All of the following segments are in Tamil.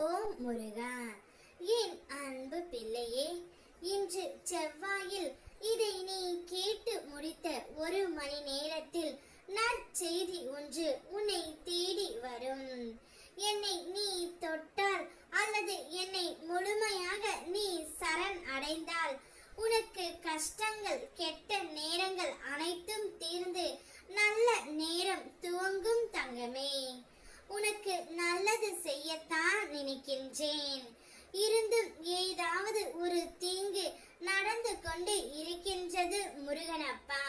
ஓம் முருகா என் அன்பு பிள்ளையே இன்று செவ்வாயில் இதை நீ கேட்டு முடித்த ஒரு மணி நேரத்தில் நற்செய்தி ஒன்று உன்னை தேடி வரும். என்னை நீ தொட்டால் அல்லது என்னை முழுமையாக நீ சரண் அடைந்தால் உனக்கு கஷ்டங்கள் கெட்ட நேரங்கள் அனைத்தும் ஏதாவது ஒரு தீங்கு நடந்து கொண்டு இருக்கின்றது முருகனப்பா.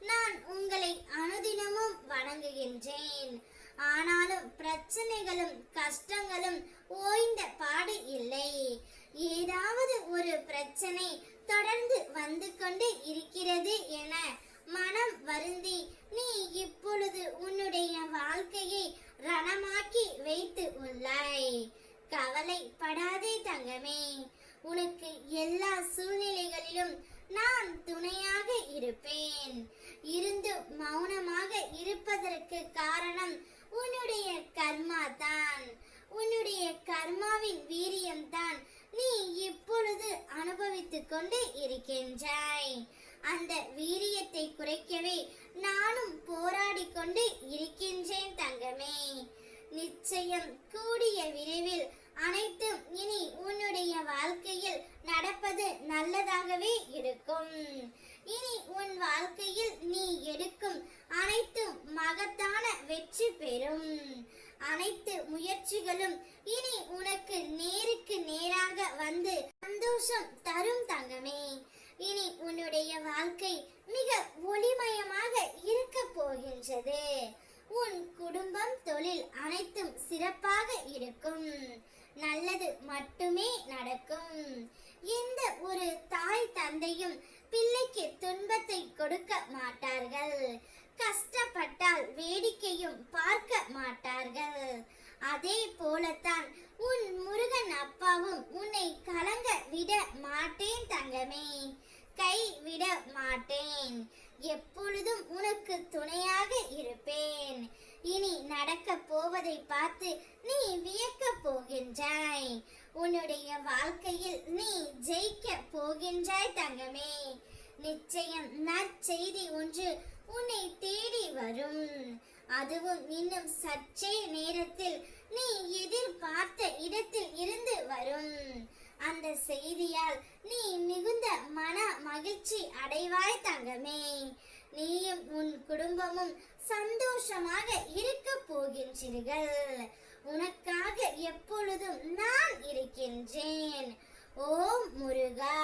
நான் உங்களை அனுதினமும் வணங்குகின்றேன். ஆனாலும் பிரச்சனைகளும் கஷ்டங்களும் ஓய்ந்த பாடு இல்லை. ஏதாவது ஒரு பிரச்சனை தொடர்ந்து வந்து கொண்டு இருக்கிறது என மனம் வருந்தி நீ இப்பொழுது உன்னுடைய வாழ்க்கையை ரணமாக்கி வைத்து உள்ளாய். கவலைப்படாதே தங்கமே. உனக்கு எல்லா சூழ்நிலைகளிலும் நான் துணையாக இருப்பேன். இருந்து மௌனமாக இருப்பதற்கு காரணம் உன்னுடைய கர்மா தான் உன்னுடைய கர்மாவின் வீரியம் தான் நீ இப்பொழுது அனுபவித்துக் கொண்டு இருக்கின்றாய். அந்த வீரியத்தை குறைக்கவே நானும் போராடி கொண்டு இருக்கின்றேன் தங்கமே. நிச்சயம் கூடிய விரைவில் அனைத்தும் இனி உன்னுடைய வாழ்க்கையில் நடப்பது நல்லதாகவே இருக்கும். இனி உன் வாழ்க்கையில் நீ எடுக்கும் அனைத்தும் மகத்தான வெற்றி பெறும். அனைத்து முயற்சிகளும் இனி உனக்கு நேருக்கு நேராக வந்து சந்தோஷம் தரும் தங்கமே. இனி உன்னுடைய வாழ்க்கை மிக ஒளிமயமாக இருக்க போகின்றது. உன் குடும்பம் தொழில் அனைத்தும் சிறப்பாக இருக்கும். நல்லது மட்டுமே நடக்கும். எந்த ஒரு தாய் தந்தையும் பிள்ளைக்கு துன்பத்தை கொடுக்க மாட்டார்கள். கஷ்டப்பட்டால் வேடிக்கையும் பார்க்க மாட்டார்கள். அதே போலத்தான் உன் முருகன் அப்பாவும் உன்னை கலங்க விட மாட்டேன் தங்கமே. கை விட மாட்டேன். எப்பொழுதும் உனக்கு துணையாக இருப்பேன். இனி நடக்க போவதை பார்த்து நீ வியக்க போகின்றாய். உன்னுடைய வாழ்க்கையில் நீ ஜெயிக்க போகின்றாய் தங்கமே. நிச்சயம் நற்செய்தி ஒன்று உன்னை தேடி வரும். அதுவும் இன்னும் சற்றே நேரத்தில் நீ எதிர்பார்த்த இடத்தில் இருந்து வரும். அந்த செய்தியால் நீ மிகுந்த மன மகிழ்ச்சி அடைவாய் தங்கமே. நீயும் உன் குடும்ப குடும்பமும் சந்தோஷமாக இருக்க போகின்றீர்கள். உனக்காக எப்பொழுதும் நான் இருக்கின்றேன். ஓம் முருகா!